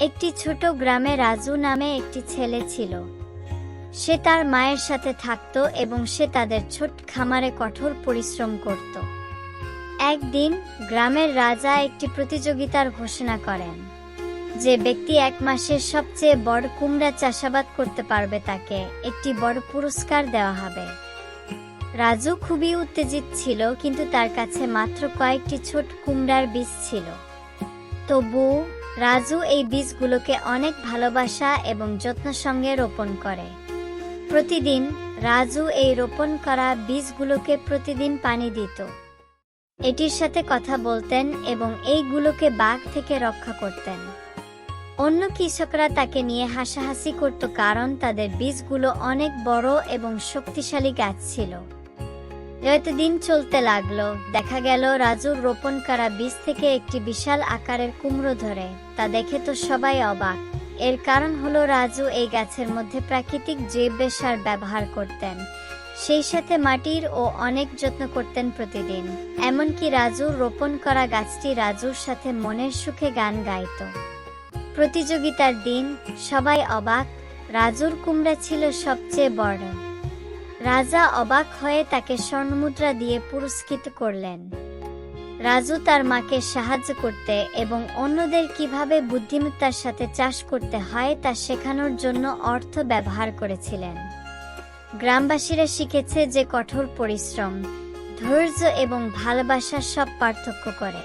একটি ছোট গ্রামে রাজু নামে একটি ছেলে ছিল। সে তার মায়ের সাথে থাকত এবং সে তাদের ছোট খামারে কঠোর পরিশ্রম করত। একদিন গ্রামের রাজা একটি প্রতিযোগিতার ঘোষণা করেন যে ব্যক্তি এক মাসের সবচেয়ে বড় কুমড়া চাষাবাদ করতে পারবে তাকে একটি বড় পুরস্কার দেওয়া হবে। রাজু খুবই উত্তেজিত ছিল, কিন্তু তার কাছে মাত্র কয়েকটি ছোট কুমড়ার বীজ ছিল। তবু রাজু এই বীজগুলোকে অনেক ভালোবাসা এবং যত্ন সঙ্গে রোপণ করে। প্রতিদিন রাজু এই রোপণ করা বীজগুলোকে প্রতিদিন পানি দিত। এটির সাথে কথা বলতেন এবং এইগুলোকে বাঘ থেকে রক্ষা করতেন। অন্য কৃষকরা তাকে নিয়ে হাসাহাসি করত কারণ তাদের বীজগুলো অনেক বড় এবং শক্তিশালী গাছ ছিল। যত দিন চলতে লাগল। দেখা গেল রাজুর রোপণ করা বীজ থেকে একটি বিশাল আকারের কুমড়ো ধরে। তা দেখে তো সবাই অবাক। এর কারণ হলো রাজু এই গাছের মধ্যে প্রাকৃতিক জৈব সার ব্যবহার করতেন। সেই সাথে মাটির ও অনেক যত্ন করতেন প্রতিদিন। এমনকি রাজুর রোপণ করা গাছটি রাজুর সাথে মনের সুখে গান গাইত। প্রতিযোগিতার দিন সবাই অবাক। রাজুর কুমড়া ছিল সবচেয়ে বড়। রাজা অবাক হয়ে তাকে স্বর্ণমুদ্রা দিয়ে পুরস্কৃত করলেন। রাজু তার মাকে সাহায্য করতে এবং অন্যদের কীভাবে বুদ্ধিমত্তার সাথে চাষ করতে হয় তা শেখানোর জন্য অর্থ ব্যবহার করেছিলেন। গ্রামবাসীরা শিখেছে যে কঠোর পরিশ্রম, ধৈর্য এবং ভালোবাসা সব পার্থক্য করে।